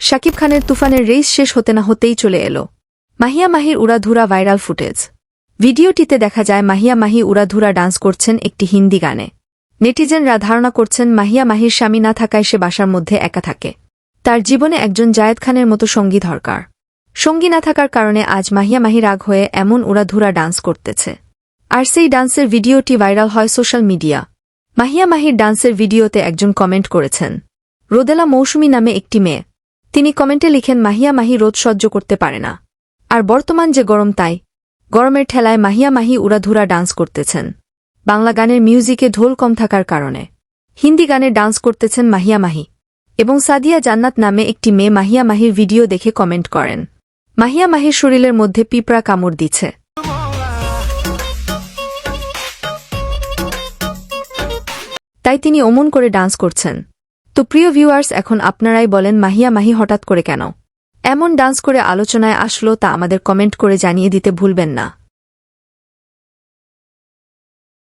শাকিব খানের তুফানের রেস শেষ হতে না হতেই চলে এলো। মাহিয়া মাহির উড়াধুরা ভাইরাল ফুটেজ। ভিডিওটিতে দেখা যায়, মাহিয়া মাহি উড়াধুরা ডান্স করছেন একটি হিন্দি গানে। নেটিজেনরা ধারণা করছেন, মাহিয়া মাহির স্বামী না থাকায় সে বাসার মধ্যে একা থাকে। তার জীবনে একজন জায়েদ খানের মতো সঙ্গী দরকার। সঙ্গী না থাকার কারণে আজ মাহিয়া মাহি রাগ হয়ে এমন উড়াধুরা ডান্স করতেছে। আর সেই ডান্সের ভিডিওটি ভাইরাল হয় সোশ্যাল মিডিয়া। মাহিয়া মাহির ডান্সের ভিডিওতে একজন কমেন্ট করেছেন, রোদেলা মৌসুমী নামে একটি মেয়ে। তিনি কমেন্টে লিখেন, মাহিয়া মাহি রোদ সহ্য করতে পারে না। আর বর্তমান যে গরম তাই। গরমের ঠেলায় মাহিয়া মাহি উড়াধুরা ডান্স করতেছেন। বাংলা গানের মিউজিকে ঢোল কম থাকার কারণে। হিন্দি গানে ডান্স করতেছেন মাহিয়া মাহি। এবং সাদিয়া জান্নাত নামে একটি মেয়ে মাহিয়া মাহির ভিডিও দেখে কমেন্ট করেন। মাহিয়া মাহির শরীরের মধ্যে পিঁপড়া কামড় দিচ্ছে। তাই তিনি অমন করে ডান্স করছেন। তো প্রিয় ভিউয়ার্স এখন আপনারাই বলেন মাহিয়া মাহি হঠাৎ করে কেন? এমন ডান্স করে আলোচনায় আসলো তা আমাদের কমেন্ট করে জানিয়ে দিতে ভুলবেন না।